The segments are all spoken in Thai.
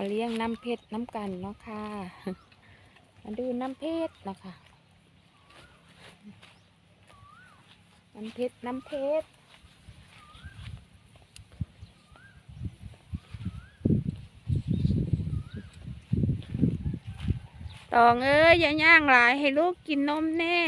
มาเลี้ยงน้ำเพชรน้ำกันเนาะค่ะ มาดูน้ำเพชรเนาะคะน้ำเพชรน้ำเพชรตองเอ้ยอย่าย่างหลายให้ลูกกินนมแน่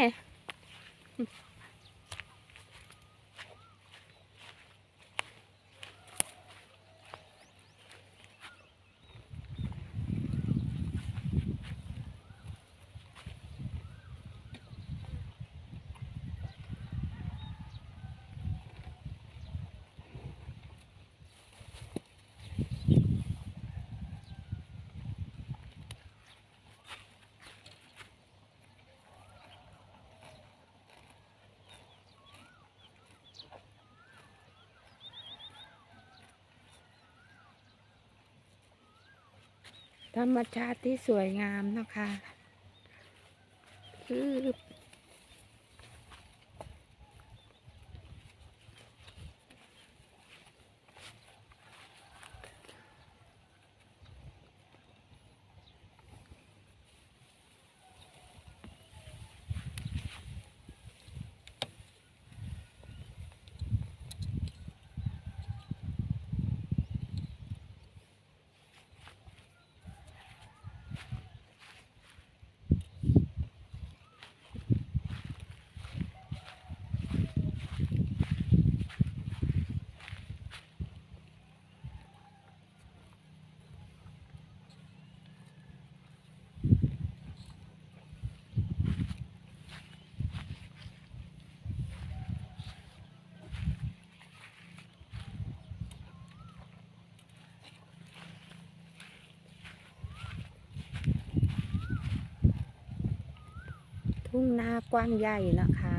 ธรรมชาติที่สวยงามนะคะ ทุ่งนากว้างใหญ่นะคะ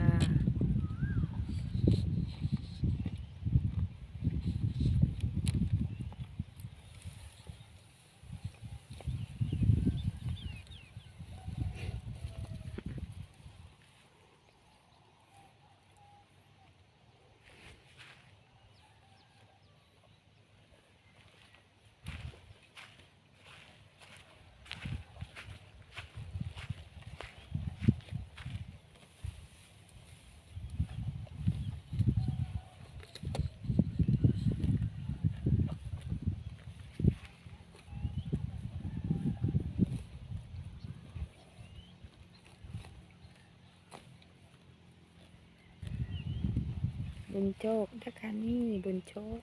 บุ ญโชคนะคะนี่บุญโชค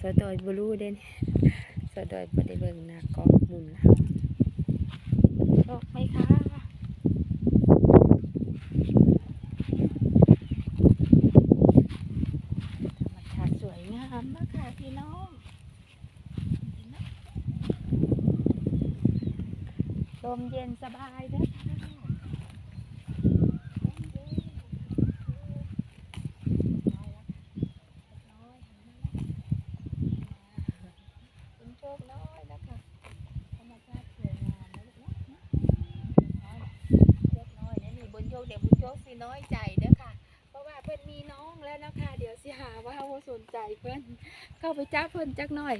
สะดอยบรูเด่นสะดอยบได้เบิ่งหน้ากองบุญแล้วโชคไหมคะธรรมชาติสวยงามนะคะพี่น้องลมเย็นสบายเด้อค่ะ บุญโชคน้อยนะคะธรรมชาติสวยงามนะลูกเนาะน้อยโชคน้อยนะนี่บุญ โชคเดี๋ยวบุญโชคสิน้อยใจเด้อค่ะ เพราะว่าเพิ่นมีน้องแล้วนะคะ เดี๋ยวสิหาว่าบ่สนใจเพิ่นเข้าไปจ้าเพิ่นจักหน่อย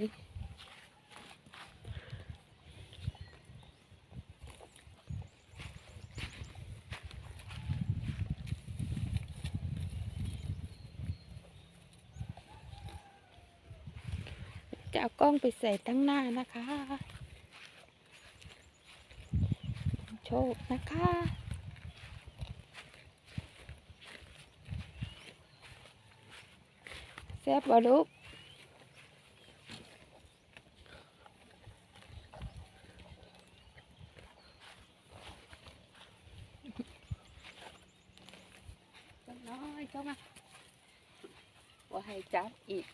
จะเอากล้องไปใส่ตั้งหน้านะคะ โชคนะคะ แซ่บบ่ลูกน้อยเข้ามาว่าให้จับอีก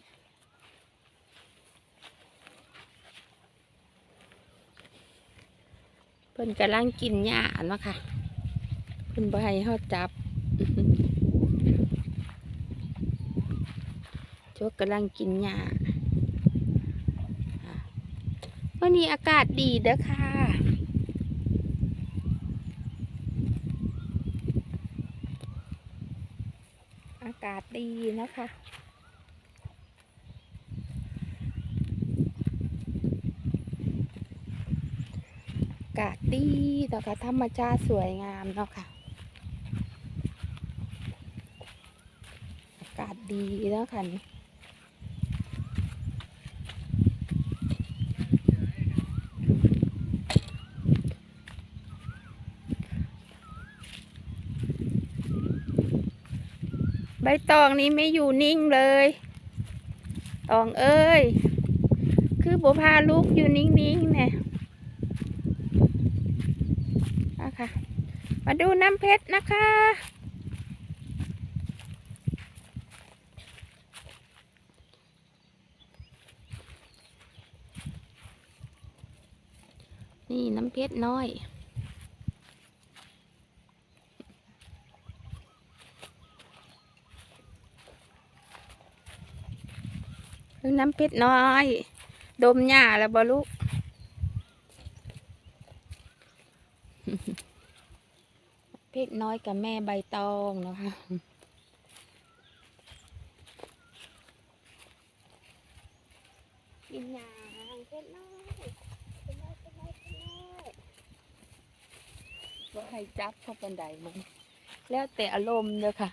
เพิ่นกำลังกินหญ้าเนาะค่ะเพิ่นบ่ให้เฮาจับ จกกำลังกินหญ้าวันนี้อากาศดีนะค่ะ อากาศดีนะคะกาศดีเนาะค่ะธรรมชาติสวยงามเนาะค่ะ อากาศดีแล้วค่ะนี่ ใบตองนี้ไม่อยู่นิ่งเลย ตองเอ้ย คือบัวพาลูกอยู่นิ่งๆเนี่ยนะคะมาดูน้ำเพชรนะคะ นี่น้ำเพชรน้อย น้ำเพชรน้อย ดมหญ้าแล้วบ่ลูกเพชรน้อยกับแม่ใบตองนะคะกินหญ้าเพชรน้อยเพชรน้อยเพชรน้อยเพชรน้อยว่าให้จับเข้าบันไดมันแล้วแต่อารมณ์เด้อค่ะ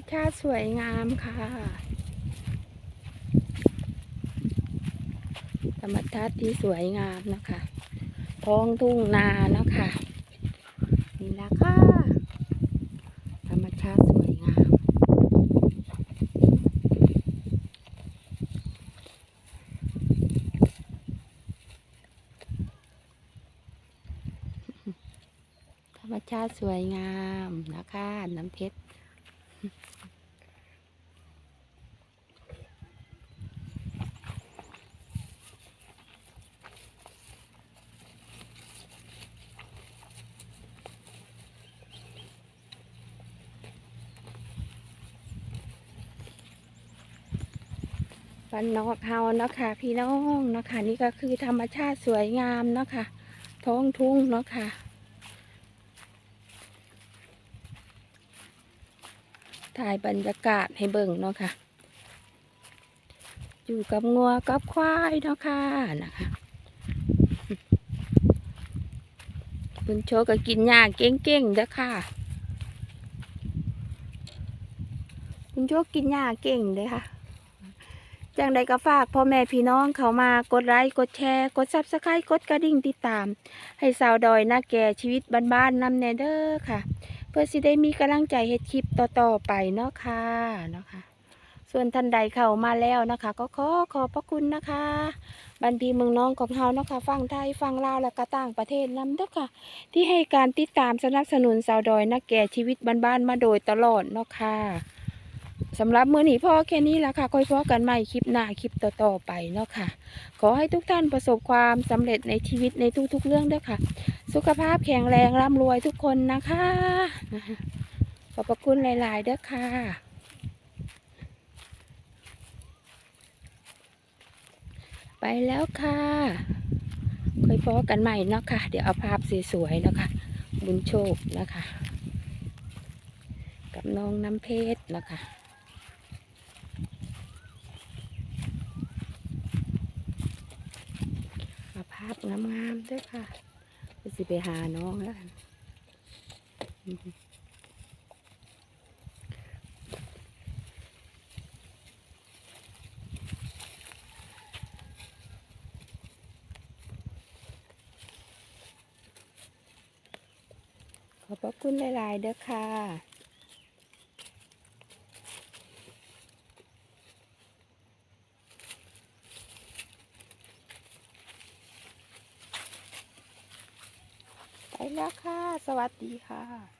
ธรรมชาติสวยงามค่ะ ธรรมชาติที่สวยงามนะคะ ท้องทุ่งนาเนาะคะ นี่ละค่ะ ธรรมชาติสวยงาม ธรรมชาติสวยงามนะคะ น้ำเพชร วันนอกเฮาเนาะค่ะ พี่น้องเนาะค่ะ นี่ก็คือธรรมชาติสวยงามเนาะค่ะ ท้องทุ่งเนาะค่ะ ถ่ายบรรยากาศให้เบิ่งเนาะค่ะ อยู่กับงัวกับควายเนาะค่ะนะคะคุณโชก็กินหญ้าเก่งๆเด้อค่ะคุณโชกินหญ้าเก่งเด้อค่ะจังใดก็ฝากพ่อแม่พี่น้องเขามากดไลค์กดแชร์ กดซับสไครต์กดกระดิ่งติดตาม ให้สาวดอยหน้าแก่ชีวิตบ้านๆนำแนเด้อค่ะ เพื่อสิได้มีกำลังใจเฮ็ดคลิปต่อๆไปเนาะค่ะเนาะค่ะส่วนท่านใดเข้ามาแล้วนะคะ ก็ขอขอบพระคุณนะคะบันพีเมืองน้องของเฮาเนาะค่ะฟังไทยฟังลาวและก็ต่างประเทศนำเด้อค่ะ ที่ให้การติดตามสนับสนุนสาวดอยนักแก่ชีวิตบ้านๆมาโดยตลอดเนาะค่ะ สำหรับมื้อนี้พ่อแค่นี้ละค่ะค่อยพอกันใหม่คลิปหน้าคลิปต่อๆไปเนาะค่ะ ขอให้ทุกท่านประสบความสำเร็จในชีวิตในทุกๆเรื่องเด้อค่ะ สุขภาพแข็งแรงร่ำรวยทุกคนนะคะ ขอบพระคุณหลายๆเด้อค่ะไปแล้วค่ะค่อยพอกันใหม่เนาะค่ะเดี๋ยวเอาภาพสวยๆเนาะค่ะบุญโชคนะคะ กับน้องน้ำเพชรนะคะ เอาภาพงามๆด้วยค่ะไปสิไปหาน้องแล้วกันขอบพระคุณหลาย ๆ เด้อค่ะไปแล้วค่ะ สวัสดีค่ะ